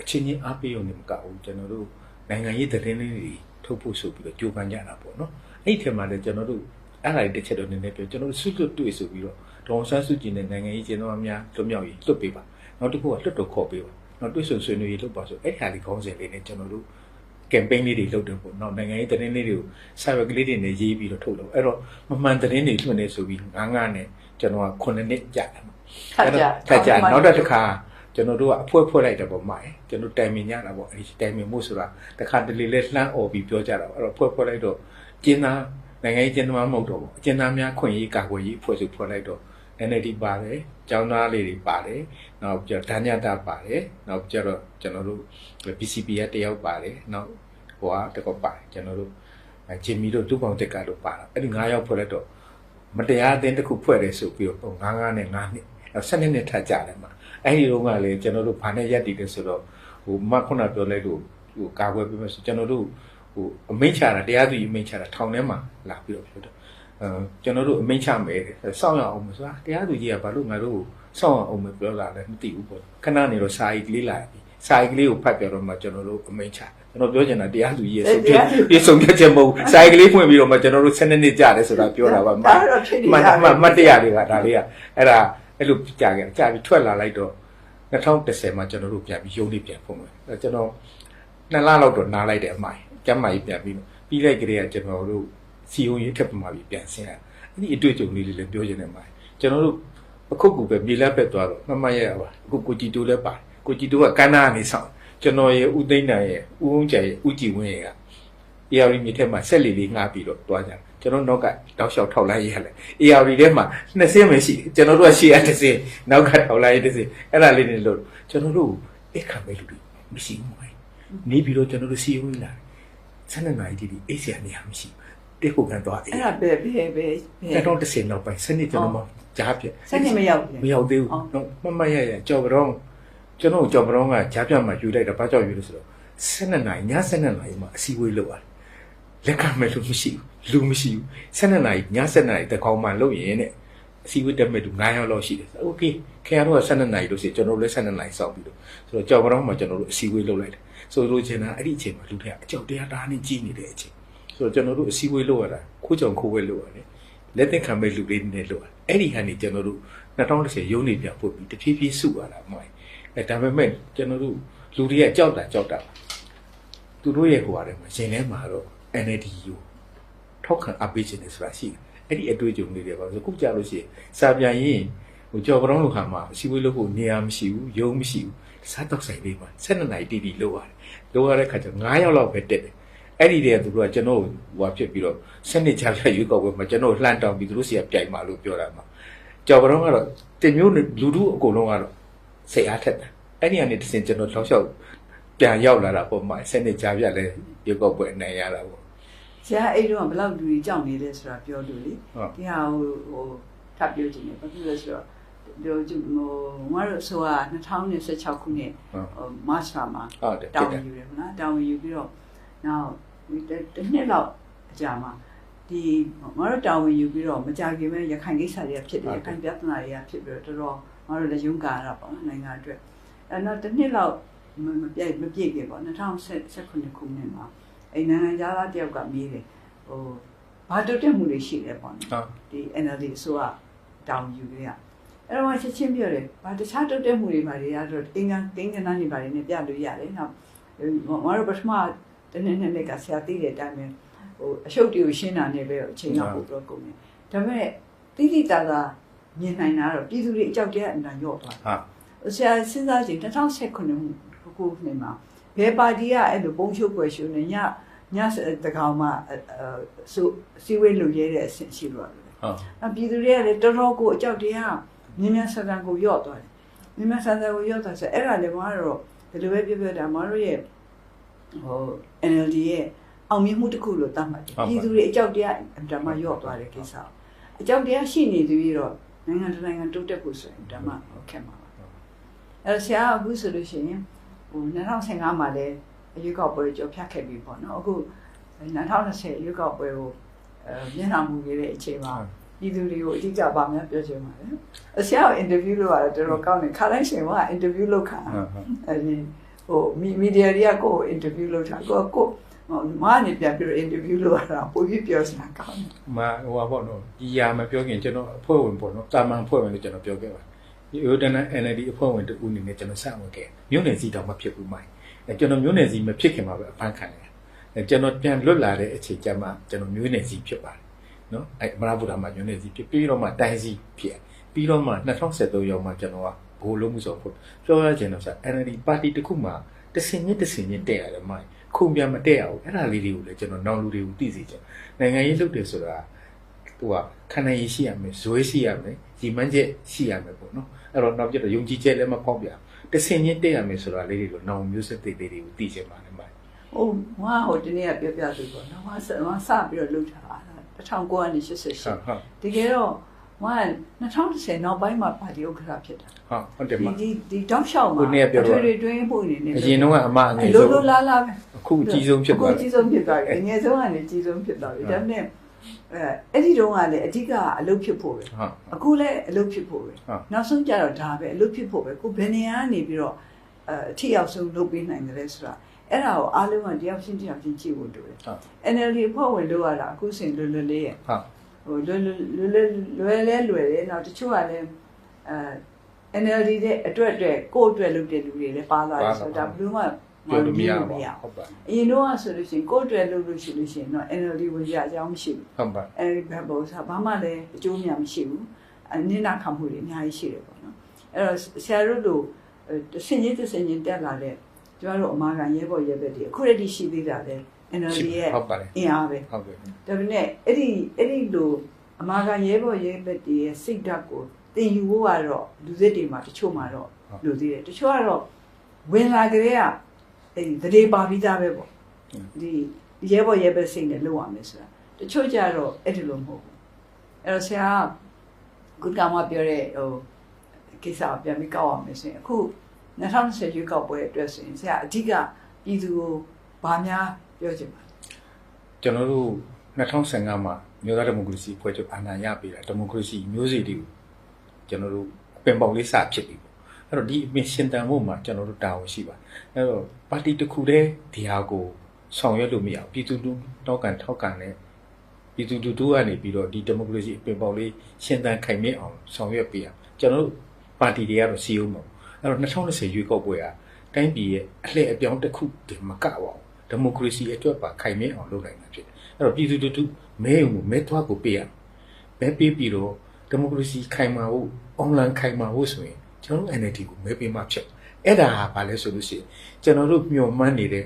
အချင်းချင်းအားပေးရုံနဲ့မကဘူးကျွန်တော်တို့နိုင်ငံရေးသတင်းလေးတွေထုတ်ဖို့ဆိုပြီးတော့ကြိုးပမ်းကြတာပေါ့နော်အဲ့ဒီထဲမှာလည်းကျွန်တော်တို့အဲ့ဒါတစ်ချက်တော့နည်းနည်းပြောကျွန်တော်တို့ဆွတ်လွတ်တွေ့ဆိုပြီးတော့ဒေါန်ဆန်းစုကြည်နဲ့နိုင်ငံရေးကျင်းတော်များလွတ်မြောက်ရေးလွတ်ပေးပါနောက်တစ်ခုကလွတ်တော်ခေါ်ပေးပါနောက်တွေ့ဆုံဆွေးနွေးရေးလုပ်ပါဆိုအဲ့ဟာလေးခေါင်းစဉ်လေးနဲ့ကျွန်တော်တို့ campaign လေးတွေလုပ်တယ်ပေါ့နော်နိုင်ငံရေးသတင်းလေးတွေကို cyber ကလေးတွေနဲ့ရေးပြီးတော့ထုတ်လို့အဲ့တော့မမှန်သတင်းတွေလွှင့်နေဆိုပြီးငါးငါးနဲ့ ကျွန်တော်က9နှစ်ကြာတယ်ထပ်ကြထပ်ကြာနောက်တစ်ခါကျွန်တော်တို့ကအဖွဲဖွဲလိုက်တယ်ပေါ့မှာကျွန်တော်တိုင်မင်ညတာပေါ့အဲ့ဒီတိုင်မင်မှုဆိုတာတခါတလေလဲလှမ်းអော်ပြီးပြောကြတာပေါ့အဲ့တော့ဖွဲဖွဲလိုက်တော့ကျင်းသားနိုင်ငံရေးကျင်းသားမဟုတ်တော့ဘူးအကျင်းသားများခွင့်ရေးကာကွယ်ရေးအဖွဲ့စုဖွဲ့လိုက်တော့ NLD ပါတယ်ကျောင်းသားလေးတွေပါတယ်နောက်ကျတော့ဒဏ်ညတာပါတယ်နောက်ကျတော့ကျွန်တော်တို့ BCP ရတယောက်ပါတယ်နောက်ဟိုကတကောပါတယ်ကျွန်တော်တို့ဂျင်မီတို့တူပေါင်းတက်ကလို့ပါတာအဲ့ဒီ9ယောက်ဖွဲ့လိုက်တော့ မတရားအသင်းတစ်ခုဖွဲ့တယ်ဆိုပြီးတော့9 9နဲ့9နှစ်အဲ့12နှစ်ထပ်ကြတယ်မှာအဲ့ဒီတော့ကလည်းကျွန်တော်တို့ဘာနဲ့ရက်တည်တယ်ဆိုတော့ဟိုမခုနပြောလိုက်လို့ဟိုကာကွယ်ပေးမယ်ဆိုကျွန်တော်တို့ဟိုအမိန့်ချတာတရားသူကြီးအမိန့်ချတာထောင်ထဲမှာလာပြီးတော့ပြောတော့အဲကျွန်တော်တို့အမိန့်ချမယ်စောင့်ရအောင်မဆိုတာတရားသူကြီးကဘာလို့ငါတို့စောင့်ရအောင်မပြောလာလဲမသိဘူးပေါ့ခဏနေတော့စာရီကလေးလာပြီ စာရီကလေးကိုဖတ်ပြတော့မှကျွန်တော်တို့အမိန့်ချကျွန်တော်ပြောချင်တာတရားသူကြီးရဲ့ဆုံးဖြတ်ပြဆုံးဖြတ်ချက်မဟုတ်စာရီကလေးဖွင့်ပြီးတော့မှကျွန်တော်တို့7နှစ်ကြာတယ်ဆိုတာပြောတာပါမဒါတော့ဖြစ်နေမတာမမတ်တရားတွေကဒါလေးကအဲ့ဒါအဲ့လိုကြာခဲ့ကြာပြီးထွက်လာလိုက်တော့2010မှာကျွန်တော်တို့ပြန်ပြီးရုံးလေးပြန်ဖွင့်မယ်အဲ့ကျွန်တော်နှစ်လလောက်တော့နားလိုက်တယ်အမိုင်ကျမ်းမာကြီးပြန်ပြီးပြီးလိုက်ကြတဲ့ကကျွန်တော်တို့စီယုံရေးထက်ပမာပြီးပြန်ဆင်းရအဲ့ဒီအတွေ့အကြုံလေးတွေလည်းပြောချင်တယ်မိုင်ကျွန်တော်တို့အခုကူပဲမြေလက်ပက်သွားတော့မမရရပါအခုကိုကြည်တိုးလည်းပါတယ် ကိုကြည်တိုးကကန်းနာကနေဆောင်ကျွန်တော်ရဲ့ဦးသိန်းနိုင်ရဲ့ဦးုံးကျယ်ရဲ့ဦးကြည်ဝင်းရဲ့က AR မြေထဲမှာဆက်လီလေးငှားပြီးတော့တွားကြတယ်ကျွန်တော်နောက်ကတောက်လျှောက်ထောက်လိုက်ရရလဲ AR ထဲမှာနှစ်စင်းပဲရှိတယ်ကျွန်တော်တို့ကရှေ့ရတစ်စင်းနောက်ကထောက်လိုက်ရတစ်စင်းအဲ့ဒါလေးနေလို့ကျွန်တော်တို့အခါမဲ့လူတွေမရှိဘူးမိုင်းနေပြီးတော့ကျွန်တော်တို့စီယုံလာဆန်းနေနိုင်ဒီဒီအေးစရာနေရာမရှိဘူးတိတ်ကိုကန်သွားအေးအဲ့ဒါပဲပဲပဲကျွန်တော်တစ်စင်းနောက်ပိုင်းစနစ်ကျွန်တော်မှကြားပြက်စနေမရောက်ဘူးမရောက်သေးဘူးတော့မမရရကြော်ပတော့ ကျွန်တော်ကြော်ပတော့ကကြားပြတ်မှယူလိုက်တာဘာကြောက်ယူလို့ဆိုတော့7နိုင်ည7နိုင်မှာအစည်းအဝေးလုပ်ရတယ်လက်ခံမဲ့လို့မရှိဘူးလူမရှိဘူး7နိုင်ည7နိုင်တကောင်မှလုပ်ရင်တဲ့အစည်းအဝေးတက်မဲ့လူ9ယောက်လောက်ရှိတယ်โอเคခင်ဗျားတို့က7နိုင်လို့ရှိရင်ကျွန်တော်တို့လည်း7နိုင်စောင့်ပြီးတော့ဆိုတော့ကြော်ပတော့မှကျွန်တော်တို့အစည်းအဝေးလုပ်လိုက်တယ်ဆိုလိုချင်တာအဲ့ဒီအချိန်မှာလူတွေကအကြောက်တရားတားနေကြီးနေတဲ့အချိန်ဆိုတော့ကျွန်တော်တို့အစည်းအဝေးလုပ်ရတာခိုးကြောင်ခိုးဝဲလုပ်ရတယ်လက်သက်ခံမဲ့လူတွေနဲ့လုပ်ရတယ်အဲ့ဒီဟာနေကျွန်တော်တို့2010ရုံးနေပြပို့ပြီးတဖြည်းဖြည်းစုရတာမို့ အဲဒါပေမဲ့ကျွန်တော်တို့လူတွေကကြောက်တာကြောက်တာသူတို့ရဲ့ဟိုဟာထဲမှာရှင်ထဲမှာတော့ NLD ကိုထောက်ခံအပ်ပေးခြင်းတယ်ဆိုတာရှိတယ်အဲ့ဒီအတွေ့အကြုံလေးတွေပါဆိုခုကြာလို့ရှိရင်စာပြန်ရင်ဟဟိုကြော်ပရောင်းလိုခါမှာအစည်းအဝေးလုပ်ဖို့နေရာမရှိဘူးရုံးမရှိဘူးစားတော့ဆိုင်လေးမှာ12နာရီတီတီလုပ်ရတယ်လုပ်ရတဲ့ခါကျ9ယောက်လောက်ပဲတက်တယ်အဲ့ဒီတည်းကသူတို့ကကျွန်တော်ဟိုဖြစ်ပြီးတော့စနစ်ချပြရွေးကောက်ပွဲမှာကျွန်တော်လှမ်းတောင်းပြီးသူတို့စီကပြိုင်မှာလို့ပြောတာမှာကြော်ပရောင်းကတော့တင်မျိုးလူထုအကုန်လုံးကတော့ စိတ်အားထက်တယ်အဲ့ဒီကနေတစ်စင်ကျွန်တော်ထောက်လျှောက်ပြန်ရောက်လာတာပေါ့မှာစနစ်ချပြလဲရွေးကောက်ပွဲအနိုင်ရတာပေါ့ဆရာအဲ့တော့ဘယ်လောက်လူကြီးကြောက်နေလဲဆိုတာပြောလို့လေဟုတ်ဒီဟာဟိုဟိုထပ်ပြောချင်တယ်ဘာဖြစ်လဲဆိုတော့ပြောကြည့်ဟိုငါတို့ဆိုတာ2016ခုနှစ်ဟုတ်ဟိုမတ်လမှာဟုတ်တယ်တောတက်င်းတယ်ယူတယ်မလားတောင်းယူပြီးတော့နောက်ဒီတစ်နှစ်လောက်အကြာမှာဒီငါတို့တောင်းယူပြီးတော့မကြခင်ပဲရခိုင်ကိစ္စတွေကဖြစ်တယ်ရခိုင်ပြဿနာတွေကဖြစ်ပြီးတော့တော်တော် ငါတို့လည်းရုန်းကန်ရတာပေါ့နော်နိုင်ငံအတွက်အဲနောက်တစ်နှစ်လောက်မမပြည့်မပြည့်ခင်ပေါ့2019ခုနှစ်မှာအဲနိုင်ငံသားတယောက်ကမေးတယ်ဟိုဘာတုတ်တက်မှုတွေရှိလဲပေါ့နော်ဟုတ်ဒီ NLD အစိုးရတောင်းယူကြရအဲ့တော့မှချက်ချင်းပြောတယ်ဘာတခြားတုတ်တက်မှုတွေပါတွေကတော့အင်္ဂန်ကိန်းကနန်းတွေပါတွေနဲ့ပြလို့ရတယ်နော်ငါတို့ပထမတနေ့နဲ့နေ့ကဆရာသိတဲ့အတိုင်းပဲဟိုအရှုပ်တွေကိုရှင်းတာနဲ့ပဲအချိန်တော့ပို့တော့ကုန်တယ်ဒါပေမဲ့တိတိတသာ မြင်နိုင်တာကတော့ပြည်သူတွေအကြောက်တရားအမှန်ရော့သွားဟာဆရာစဉ်းစားကြည့်2019ခုနှစ်မှာဘယ်ပါတီကအဲ့လိုပုံရှုပ်ပွဲရှုနေညညတကောင်မှဆိုစီဝေးလူရဲတဲ့အဆင့်ရှိလို့ရတယ်ဟုတ်အပြည်သူတွေကလည်းတော်တော်ကိုအကြောက်တရားမြင်းမြဆန်ဆန်ကိုယော့သွားတယ်မြင်းမြဆန်ဆန်ကိုယော့သွားဆိုအဲ့ဒါလည်းမကတော့ဒီလိုပဲပြောပြောတာမတို့ရဲ့ဟို NLD ရဲ့အောင်မြင်မှုတစ်ခုလို့သတ်မှတ်တယ်ပြည်သူတွေအကြောက်တရားဓမ္မယော့သွားတဲ့ကိစ္စအကြောက်တရားရှိနေသူပြီးတော့ နိုင်ငံတစ်နိုင်ငံတိုးတက်ဖို့ဆိုရင်ဓမ္မဟုတ်ခဲ့မှာပါအဲ့ဆရာအခုဆိုလို့ရှိရင်ဟို2015မှာလည်းအရွေးကောက်ပွဲကြော်ဖြတ်ခဲ့ပြီပေါ့နော်အခု2020ရွေးကောက်ပွဲကိုအဲမျက်နှာမူခဲ့တဲ့အချိန်မှာပြည်သူတွေကိုအဓိကဗာများပြောချင်ပါတယ်။အဆရာကိုအင်တာဗျူးလုပ်ရတာတော်တော်ကောင်းတယ်။ခါတိုင်းရှင်ကအင်တာဗျူးလုပ်ခါဟုတ်ဟုတ်အဲဒီဟိုမီမီဒီယာတွေကကိုယ်အင်တာဗျူးလုပ်တာကိုယ်ကို ဟိုမာနေပြန်ပြီးအင်တာဗျူးလုပ်ရတာပိုပြီးပြောစရာကောင်းတယ်မဟိုပါပေါ့နော်ဒီຢာမပြောခင်ကျွန်တော်အဖွဲ့ဝင်ပေါ့နော်တာမန်အဖွဲ့ဝင်လို့ကျွန်တော်ပြောခဲ့ပါဒီ Udana NLD အဖွဲ့ဝင်တူအနေနဲ့ကျွန်တော်စဝင်ခဲ့မြို့နယ်စီတောင်မဖြစ်ဘူးမိုင်းအဲကျွန်တော်မြို့နယ်စီမဖြစ်ခင်မှာပဲအဖမ်းခံရတယ်အဲကျွန်တော်ပြန်လွတ်လာတဲ့အချိန်ကျမှကျွန်တော်မြို့နယ်စီဖြစ်ပါတယ်နော်အဲမရဗုဒ္ဓမှာမြို့နယ်စီဖြစ်ပြီးတော့မှတိုင်းစီဖြစ်ပြီးတော့မှ2013ရောက်မှကျွန်တော်ကဘိုးလုံးမှုဆိုဖို့ပြောရခြင်းတော့ဆို NLD ပါတီတစ်ခုမှတစင်ညစ်တစင်ညစ်တက်ရတယ်မိုင်း ခုံပြန်မတက်ရဘူးအဲ့ဒါလေးတွေကိုလည်းကျွန်တော်နောက်လူတွေကိုသိစေချင်နိုင်ငံရေးလုပ်တယ်ဆိုတာသူကခန္ဓာရည်ရှိရမယ်ဇွဲရှိရမယ်ဒီမှန်းချက်ရှိရမယ်ပေါ့နော်အဲ့တော့နောက်ပြတော့ယုံကြည်ချက်လည်းမဖောက်ပြတဆင်ချင်းတက်ရမယ်ဆိုတာလေးတွေကိုနောင်မျိုးဆက်သေးသေးတွေကိုသိချင်ပါတယ်မိုင်။ဟိုငါဟိုဒီနေ့ကပြောပြသူပေါ့နော်။ငါစငါစပြီးတော့လုပ်ထားတာ1988ဟုတ်ဟုတ်တကယ်တော့ ငါ2010နောက်ပိုင်းမှာပါတီဥက္ကဋ္ဌဖြစ်တာဟုတ်ဟုတ်တယ်။မဒီဒီဒီတောက်လျှောက်မှာခုနေ့ကပြောတော့ထွေထွေတွင်းဖို့နေနေအရင်တော့ကအမအငယ်လိုဆုံးလိုလားလားပဲအခုအကြီးဆုံးဖြစ်သွားအခုတယ်ကြီးဆုံးဖြစ်သွားပြီအငယ်ဆုံးကနေကြီးဆုံးဖြစ်သွားပြီဟုတ်ဒါပေမဲ့အဲအဲ့ဒီတုန်းကလည်းအဓိကအလုပ်ဖြစ်ဖို့ပဲဟုတ်အခုလည်းအလုပ်ဖြစ်ဖို့ပဲဟုတ်နောက်ဆုံးကြတော့ဒါပဲအလုပ်ဖြစ်ဖို့ပဲကိုဘယ်နေရာကနေပြီးတော့အဲအထီရောက်ဆုံးလုပ်ပေးနိုင်တယ်လဲဆိုတာအဲ့ဒါကိုအားလုံးကတယောက်ချင်းတယောက်ချင်းကြည့်ဖို့လိုတယ်ဟုတ် NLD ဖွဲ့ဝင်လို့ရတာအခုစင်လွယ်လွယ်လေးရဲ့ ဟုတ်ဟိုလွယ်လွယ်လွယ်လွယ်လဲလွယ်တယ်နောက်တချို့ကလည်းအဲ NLD တဲ့အတွက်အတွက်ကိုယ့်အတွက်လုပ်တဲ့လူတွေလည်းပါလာတယ်ဆိုတော့ဒါဘယ်လို့မှပြောလို့မရမဘူးရဟုတ်ပါအရင်တော့ဆိုလို့ရှိရင်ကိုယ့်အတွက်လုပ်လို့ရှိလို့ရှိရင်တော့ NLD ဝင်ကြအကြောင်းမရှိဘူးဟုတ်ပါအဲဒီဘက်ပေါ်ဆိုဘာမှလည်းအကျိုးများမရှိဘူးအနစ်နာခံမှုတွေအများကြီးရှိတယ်ပေါ့နော်အဲ့တော့ဆရာတို့လိုတဆင်ချင်းတဆင်ချင်းတက်လာတဲ့ကျမတို့အမာခံရဲဘော်ရဲဘက်တွေအခုရည်ရှိသေးတာလေ NLD ရဲ့ဟုတ်ပါတယ်အင်အားပဲဟုတ်ကဲ့ဒါပေမဲ့အဲ့ဒီအဲ့ဒီလိုအမာခံရဲဘော်ရဲဘက်တွေရဲ့စိတ်ဓာတ်ကိုတင်ယူဖို့ကတော့လူစစ်တွေမှာတချို့မှာတော့လူသေးတယ်တချို့ကတော့ဝင်လာကြတဲ့ကအဲ့ဒီတရေပါပြီးသားပဲပေါ့ဒီရဲဘော်ရဲဘက်စိတ်နဲ့လုပ်ရမယ်ဆိုတာတချို့ကြတော့အဲ့ဒီလိုမဟုတ်ဘူးအဲ့တော့ဆရာကကုကမပြောတဲ့ဟိုကိစ္စကိုပြန်ပြီးကောက်ရမယ်ဆိုရင်အခု2020ရွေးကောက်ပွဲအတွက်ဆိုရင်ဆရာအဓိကပြည်သူကိုဗာများ ပြောချင်ပါကျွန်တော်တို့2015မှာမြို့သားဒီမိုကရေစီဖွဲ့ချုပ်အာဏာရပေးတာဒီမိုကရေစီမျိုးစေ့တွေကိုကျွန်တော်တို့ပင်ပေါင်လေးစဖြစ်ပြီပေါ့အဲ့တော့ဒီအပြင်ရှင်တန်ဖို့မှာကျွန်တော်တို့တာဝန်ရှိပါအဲ့တော့ပါတီတစ်ခုတည်းဒီဟာကိုဆောင်ရွက်လို့မရဘူးပြည်သူလူတောက်ကန်ထောက်ကန်နဲ့ပြည်သူလူထုကနေပြီးတော့ဒီဒီမိုကရေစီပင်ပေါင်လေးရှင်တန်ခိုင်မြဲအောင်ဆောင်ရွက်ပေးရကျွန်တော်တို့ပါတီတွေကတော့စီးအောင်မဟုတ်အဲ့တော့2020ရွေးကောက်ပွဲကတိုင်းပြည်ရဲ့အလှည့်အပြောင်းတစ်ခုတည်းမကပါဘူး ဒီမိုကရေစီအတွက်ပါခိုင်မြဲအောင်လုပ်နိုင်မှာဖြစ်တယ်အဲ့တော့ပြည်သူလူထုမဲုံကိုမဲသွားကိုပေးရမဲပေးပြီးတော့ဒီဒီမိုကရေစီခိုင်မာဖို့အွန်လိုင်းခိုင်မာဖို့ဆိုရင်ကျွန်တော်တို့ NLD ကိုမဲပေးမှဖြစ်အဲ့ဒါဟာဘာလဲဆိုလို့ရှိရင်ကျွန်တော်တို့မျှော်မှန်းနေတဲ့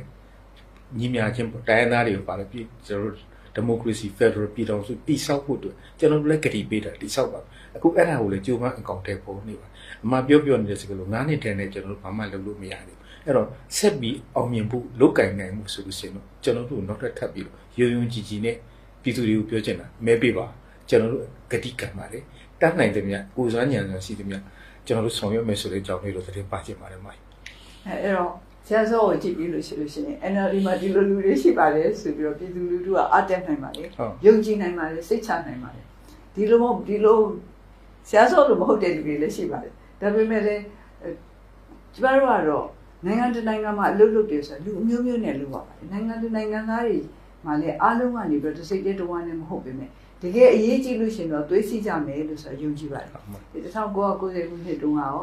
ညီမြချင်းပေါ့တိုင်းရင်းသားတွေကိုပါလို့ပြည်ကျွန်တော်တို့ဒီမိုကရေစီဖက်ဒရယ်ပြည်ထောင်စုတည်ဆောက်ဖို့အတွက်ကျွန်တော်တို့လည်းကတိပေးတာတည်ဆောက်ပါအခုအဲ့ဒါကိုလည်းကြိုးပမ်းအကောင့်ထဲပေါ်နေပါအမှပြောပြောနေတဲ့စကားလုံးငါးနှစ်တန်းနဲ့ကျွန်တော်တို့ဘာမှလုပ်လို့မရဘူး အဲ့တော့ဆက်ပြီးအောင်မြင်ဖို့လုတ်ကင်နိုင်မှုဆိုလို့ရှိရင်တော့ကျွန်တော်တို့နောက်ထပ်ထပ်ပြီးတော့ရုံရုံကြည်ကြည်နဲ့ပြည်သူတွေကိုပြောချင်တာမဲပေးပါကျွန်တော်တို့ဂတိကံပါလေတတ်နိုင်တယ်မြတ်ကိုယ်စားညံစွာရှိတယ်မြတ်ကျွန်တော်တို့ဆောင်ရွက်မယ်ဆိုတဲ့ကြောင်းလေးတော့သတင်းပါချင်ပါတယ်မိုင်းအဲအဲ့တော့ဆရာစောကိုကြည့်ပြီးလို့ရှိလို့ရှိရင် NLD မှာဒီလိုလူတွေရှိပါတယ်ဆိုပြီးတော့ပြည်သူလူထုကအတက်နိုင်ပါလေဟုတ်ယုံကြည်နိုင်ပါလေစိတ်ချနိုင်ပါလေဒီလိုမဟုတ်ဒီလိုဆရာစောလိုမဟုတ်တဲ့လူတွေလည်းရှိပါတယ်ဒါပေမဲ့လည်းအဲကျမတို့ကတော့ နိုင်ငံတစ်နိုင်ငံမှာအလုပ်လုပ်တယ်ဆိုတာလူအမျိုးမျိုးနဲ့လုပ်ရပါတယ်နိုင်ငံတစ်နိုင်ငံသားတွေမှာလည်းအားလုံးကနေပြီးတော့တစ်စိတ်တည်းတစ်ဝမ်းနဲ့မဟုတ်ပေမဲ့တကယ်အရေးကြီးလို့ရှိရင်တော့သွေးစီကြမယ်လို့ဆိုတာယုံကြည်ပါတယ်ဟုတ်ပါဒီ1990ခုနှစ်တုန်းကရော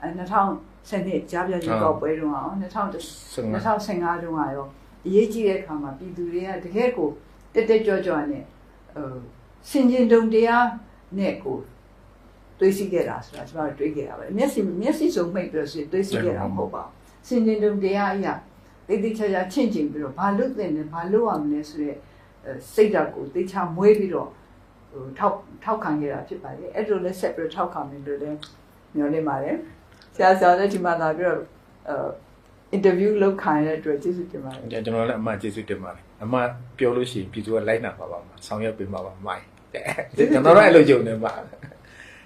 အဲ2010နှစ်ကြားပြကြီးကောက်ပွဲတုန်းကရော2010ဆင်ငါ2015တုန်းကရောအရေးကြီးတဲ့အခါမှာပြည်သူတွေကတကယ်ကိုတက်တက်ကြွကြွနဲ့ဟိုစင်ကျင်တုံတရားနဲ့ကိုတွေးစီခဲ့တာဆိုတာကျွန်တော်တို့တွေးခဲ့တာပဲမျက်စိမျက်စိစုံမှိတ်ပြီးတော့ဆိုရင်တွေးစီခဲ့တာမဟုတ်ပါဘူး စင်ကျင်တုံတရားအရာတိတ်တိတ်ချာချာချင့်ချင်ပြီးတော့ဘာလို့တင်လဲဘာလို့ရမလဲဆိုရဲစိတ်ဓာတ်ကိုသိချမွေးပြီးတော့ဟိုထောက်ထောက်ခံခဲ့တာဖြစ်ပါတယ်အဲ့လိုလဲဆက်ပြီးတော့ထောက်ခံမယ်လို့လည်းမျှော်လင့်ပါတယ်ဆရာဆရာလည်းဒီမှာလာပြီးတော့အဲအင်တာဗျူးလုပ်ခိုင်းတဲ့အတွက်ကျေးဇူးတင်ပါတယ်ကျွန်တော်လည်းအမှကျေးဇူးတင်ပါတယ်အမှပြောလို့ရှိရင်ပြည်သူကလိုက်နာပါပါမှာဆောင်ရွက်ပေးပါပါမိုင်းကျွန်တော်တို့အဲ့လိုကြုံနေပါ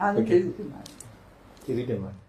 အားလုံးကျေးဇူးတင်ပါတယ်ကျေးဇူးတင်ပါတယ်